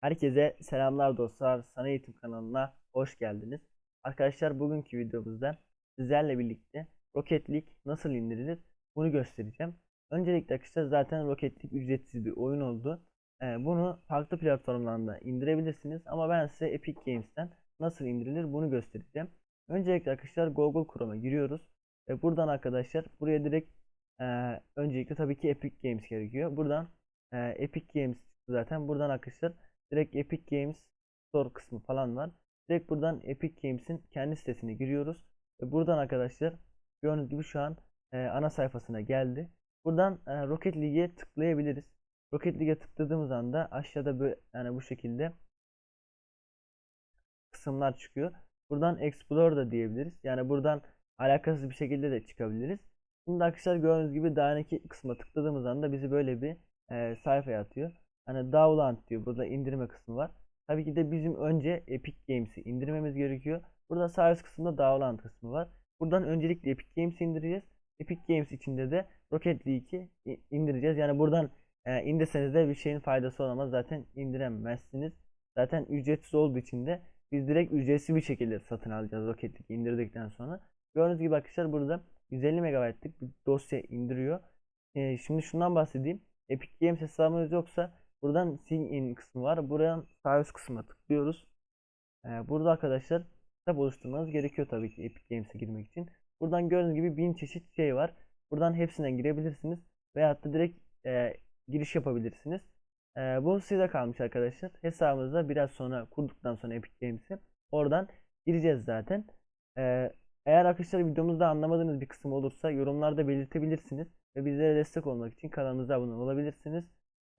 Herkese selamlar dostlar. Sana Eğitim kanalına hoş geldiniz. Arkadaşlar bugünkü videomuzda sizlerle birlikte Rocket League nasıl indirilir bunu göstereceğim. Öncelikle arkadaşlar zaten Rocket League ücretsiz bir oyun oldu. Ee, bunu farklı platformlarında indirebilirsiniz ama ben size Epic Games'ten nasıl indirilir bunu göstereceğim. Öncelikle arkadaşlar Google Chrome'a giriyoruz. Ve buradan arkadaşlar buraya direkt e, öncelikle tabii ki Epic Games gerekiyor. Buradan e, Epic Games zaten. Buradan arkadaşlar direkt Epic Games Store kısmı falan var. Direkt buradan Epic Games'in kendi sitesine giriyoruz. Ve buradan arkadaşlar gördüğünüz gibi şu an e, ana sayfasına geldi. Buradan e, Rocket League'e tıklayabiliriz. Rocket League'e tıkladığımız anda aşağıda böyle yani bu şekilde kısımlar çıkıyor. Buradan Explore da diyebiliriz. Yani buradan alakasız bir şekilde de çıkabiliriz. Şimdi arkadaşlar gördüğünüz gibi daha önceki kısma tıkladığımız anda bizi böyle bir e, sayfaya atıyor. Hani download diyor. Burada indirme kısmı var. Tabii ki de bizim önce Epic Games'i indirmemiz gerekiyor. Burada sağ üst kısımda download kısmı var. Buradan öncelikle Epic Games'i indireceğiz. Epic Games içinde de Rocket League'i indireceğiz. Yani buradan e, indirseniz de bir şeyin faydası olamaz. Zaten indiremezsiniz. Zaten ücretsiz olduğu için de biz direkt ücretsiz bir şekilde satın alacağız Rocket League'i indirdikten sonra. Gördüğünüz gibi arkadaşlar burada 150 MB'lık bir dosya indiriyor. E, şimdi şundan bahsedeyim. Epic Games hesabınız yoksa buradan sign in kısmı var. Buradan sağ üst kısma tıklıyoruz. E, burada arkadaşlar hesap oluşturmanız gerekiyor tabii ki Epic Games'e girmek için. Buradan gördüğünüz gibi bin çeşit şey var. Buradan hepsinden girebilirsiniz. Veyahut da direkt e, giriş yapabilirsiniz. E, bu size kalmış arkadaşlar. Hesabımızda biraz sonra kurduktan sonra Epic Games'i oradan gireceğiz zaten. E, eğer arkadaşlar videomuzda anlamadığınız bir kısım olursa yorumlarda belirtebilirsiniz. Ve bizlere destek olmak için kanalımıza abone olabilirsiniz.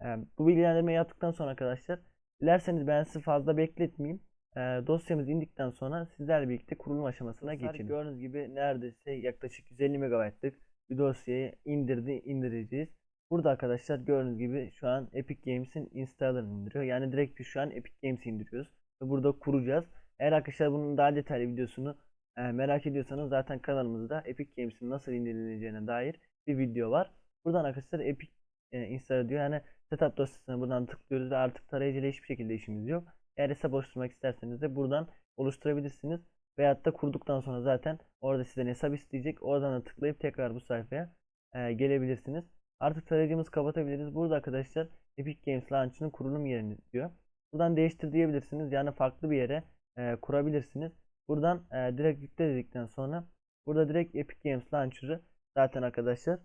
E, bu bilgilendirmeyi yaptıktan sonra arkadaşlar dilerseniz ben sizi fazla bekletmeyeyim. E, dosyamız indikten sonra sizlerle birlikte kurulum aşamasına geçelim. Gördüğünüz gibi neredeyse yaklaşık 150 MB'lık bir dosyayı indirdi indireceğiz. Burada arkadaşlar gördüğünüz gibi şu an Epic Games'in installer'ını indiriyor. Yani direkt şu an Epic Games'i indiriyoruz. Ve burada kuracağız. Eğer arkadaşlar bunun daha detaylı videosunu e, merak ediyorsanız zaten kanalımızda Epic Games'in nasıl indirileceğine dair bir video var. Buradan arkadaşlar Epic e, diyor. Yani setup dosyasına buradan tıklıyoruz ve artık tarayıcıyla hiçbir şekilde işimiz yok. Eğer hesap oluşturmak isterseniz de buradan oluşturabilirsiniz. Veyahut da kurduktan sonra zaten orada sizden hesap isteyecek. Oradan da tıklayıp tekrar bu sayfaya e, gelebilirsiniz. Artık tarayıcımızı kapatabiliriz. Burada arkadaşlar Epic Games Launch'ın kurulum yerini diyor. Buradan değiştir diyebilirsiniz. Yani farklı bir yere e, kurabilirsiniz. Buradan e, direkt yükle dedikten sonra burada direkt Epic Games Launcher'ı zaten arkadaşlar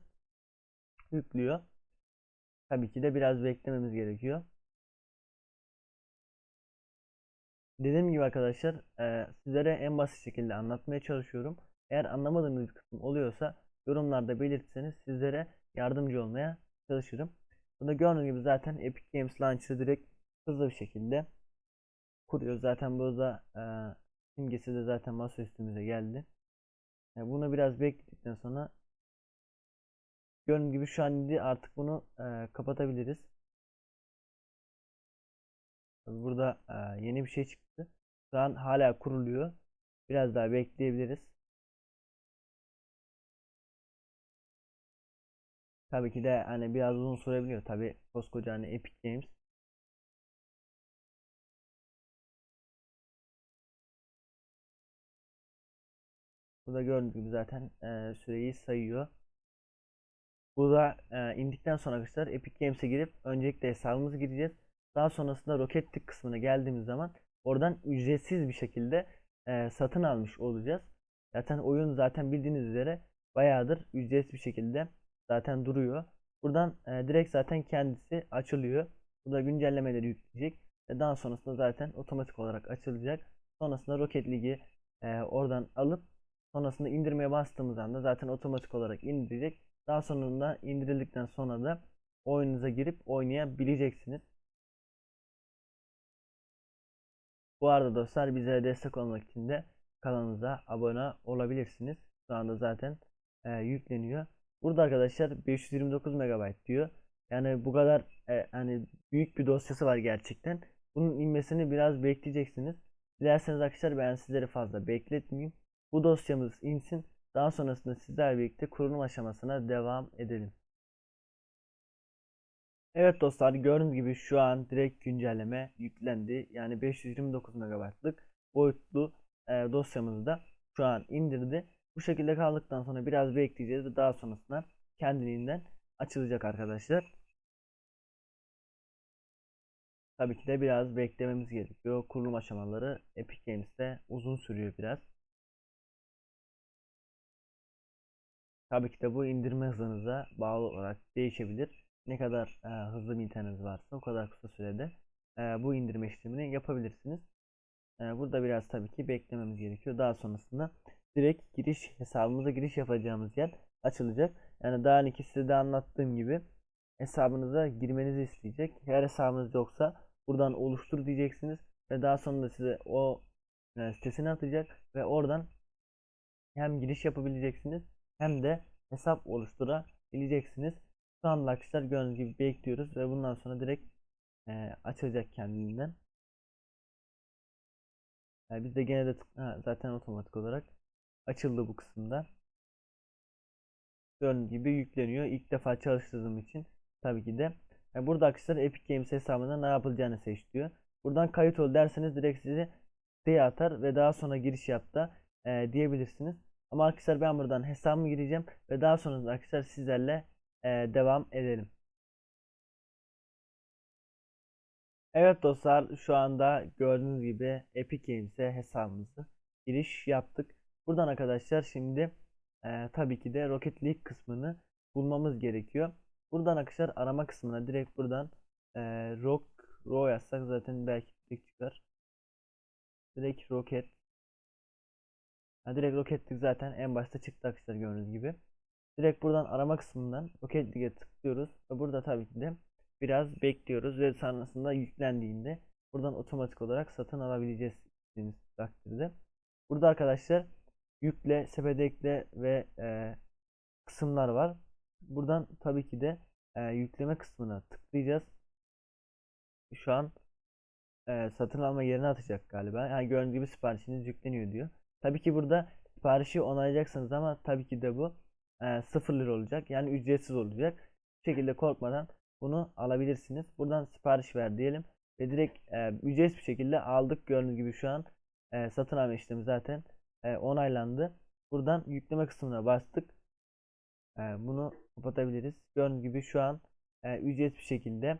yüklüyor. Tabii ki de biraz beklememiz gerekiyor. Dediğim gibi arkadaşlar e, sizlere en basit şekilde anlatmaya çalışıyorum. Eğer anlamadığınız bir kısım oluyorsa yorumlarda belirtseniz sizlere yardımcı olmaya çalışırım. Burada gördüğünüz gibi zaten Epic Games Launcher'ı direkt hızlı bir şekilde kuruyor. Zaten burada e, simgesi de zaten masa üstümüze geldi. E, bunu biraz bekledikten sonra gördüğünüz gibi şu an indi. artık bunu e, kapatabiliriz. Burada e, yeni bir şey çıktı. Şu an hala kuruluyor. Biraz daha bekleyebiliriz. Tabii ki de hani biraz uzun sürebiliyor. Tabii koskoca hani Epic Games. Burada gördüğünüz gibi zaten e, süreyi sayıyor. Burada e, indikten sonra arkadaşlar Epic Games'e girip öncelikle hesabımızı gireceğiz. Daha sonrasında Rocket League kısmına geldiğimiz zaman oradan ücretsiz bir şekilde e, satın almış olacağız. Zaten oyun zaten bildiğiniz üzere bayağıdır ücretsiz bir şekilde zaten duruyor. Buradan e, direkt zaten kendisi açılıyor. Burada güncellemeleri yükleyecek ve daha sonrasında zaten otomatik olarak açılacak. Sonrasında Rocket League'i e, oradan alıp sonrasında indirmeye bastığımız anda zaten otomatik olarak indirecek. Daha sonunda indirildikten sonra da oyununuza girip oynayabileceksiniz. Bu arada dostlar bize destek olmak için de kanalımıza abone olabilirsiniz. Şu anda zaten e, yükleniyor. Burada arkadaşlar 529 MB diyor. Yani bu kadar e, hani büyük bir dosyası var gerçekten. Bunun inmesini biraz bekleyeceksiniz. Dilerseniz arkadaşlar ben sizleri fazla bekletmeyeyim. Bu dosyamız insin. Daha sonrasında sizlerle birlikte kurulum aşamasına devam edelim. Evet dostlar gördüğünüz gibi şu an direkt güncelleme yüklendi. Yani 529 MB'lık boyutlu e, dosyamızı da şu an indirdi. Bu şekilde kaldıktan sonra biraz bekleyeceğiz ve daha sonrasında kendiliğinden açılacak arkadaşlar. Tabii ki de biraz beklememiz gerekiyor. Kurulum aşamaları Epic Games'te uzun sürüyor biraz. Tabii ki de bu indirme hızınıza bağlı olarak değişebilir. Ne kadar e, hızlı bir internetiniz varsa o kadar kısa sürede e, bu indirme işlemini yapabilirsiniz. E, burada biraz tabii ki beklememiz gerekiyor. Daha sonrasında direkt giriş hesabımıza giriş yapacağımız yer açılacak. Yani daha önceki size de anlattığım gibi hesabınıza girmenizi isteyecek. Eğer hesabınız yoksa buradan oluştur diyeceksiniz ve daha sonra size o e, sitesine atacak ve oradan hem giriş yapabileceksiniz hem de hesap oluşturabileceksiniz. Şu anda arkadaşlar gördüğünüz gibi bekliyoruz ve bundan sonra direkt e, açılacak kendiliğinden. Yani biz de gene de ha, zaten otomatik olarak açıldı bu kısımda. Gördüğünüz gibi yükleniyor. İlk defa çalıştırdığım için tabii ki de. Yani burada arkadaşlar Epic Games hesabında ne yapılacağını seç diyor. Buradan kayıt ol derseniz direkt sizi siteye atar ve daha sonra giriş yap da e, diyebilirsiniz. Ama arkadaşlar ben buradan hesabımı gireceğim ve daha sonra arkadaşlar sizlerle e, devam edelim. Evet dostlar şu anda gördüğünüz gibi Epic Games'e hesabımızı giriş yaptık. Buradan arkadaşlar şimdi e, tabii ki de Rocket League kısmını bulmamız gerekiyor. Buradan arkadaşlar arama kısmına direkt buradan e, Rock Row yazsak zaten belki direkt çıkar. Direkt Rocket. Ha, direkt Rocket zaten en başta çıktı arkadaşlar gördüğünüz gibi. Direkt buradan arama kısmından Rocket tıklıyoruz ve burada tabii ki de biraz bekliyoruz ve sonrasında yüklendiğinde buradan otomatik olarak satın alabileceğiz istediğimiz takdirde. Burada arkadaşlar yükle, sepete ekle ve e, kısımlar var. Buradan tabii ki de e, yükleme kısmına tıklayacağız. Şu an e, satın alma yerine atacak galiba. Yani gördüğünüz gibi siparişiniz yükleniyor diyor. Tabii ki burada siparişi onaylayacaksınız ama tabii ki de bu e, 0 lira olacak. Yani ücretsiz olacak. Bu şekilde korkmadan bunu alabilirsiniz. Buradan sipariş ver diyelim ve direkt e, ücretsiz bir şekilde aldık. Gördüğünüz gibi şu an e, satın alma işlemi zaten e, onaylandı. Buradan yükleme kısmına bastık. E, bunu kapatabiliriz. Gördüğünüz gibi şu an e, ücretsiz bir şekilde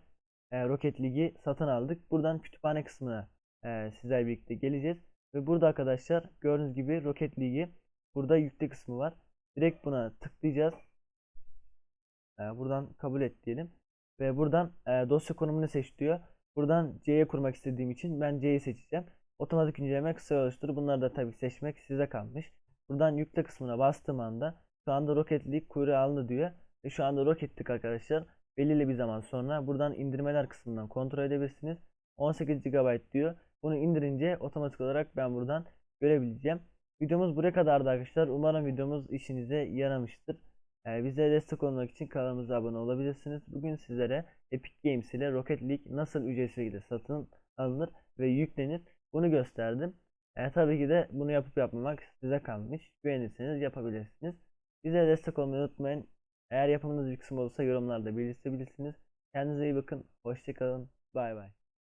e, Rocket League'i satın aldık. Buradan kütüphane kısmına e, sizlerle birlikte geleceğiz. Ve burada arkadaşlar gördüğünüz gibi Rocket League'i burada yükle kısmı var. Direkt buna tıklayacağız. E, buradan kabul et diyelim. Ve buradan e, dosya konumunu seç diyor. Buradan C'ye kurmak istediğim için ben C'yi seçeceğim. Otomatik inceleme kısa oluştur. Bunları da tabii seçmek size kalmış. Buradan yükle kısmına bastığım anda şu anda Rocket League kuyruğu alındı diyor. Ve şu anda Rocket arkadaşlar belirli bir zaman sonra buradan indirmeler kısmından kontrol edebilirsiniz. 18 GB diyor. Bunu indirince otomatik olarak ben buradan görebileceğim. Videomuz buraya kadardı arkadaşlar. Umarım videomuz işinize yaramıştır. Ee, bize destek olmak için kanalımıza abone olabilirsiniz. Bugün sizlere Epic Games ile Rocket League nasıl ücretsiz şekilde satın alınır ve yüklenir bunu gösterdim. Ee, tabii ki de bunu yapıp yapmamak size kalmış. Beğenirseniz yapabilirsiniz. Bize destek olmayı unutmayın. Eğer yapımınız bir kısım olursa yorumlarda belirtebilirsiniz. Kendinize iyi bakın. Hoşçakalın. Bay bay.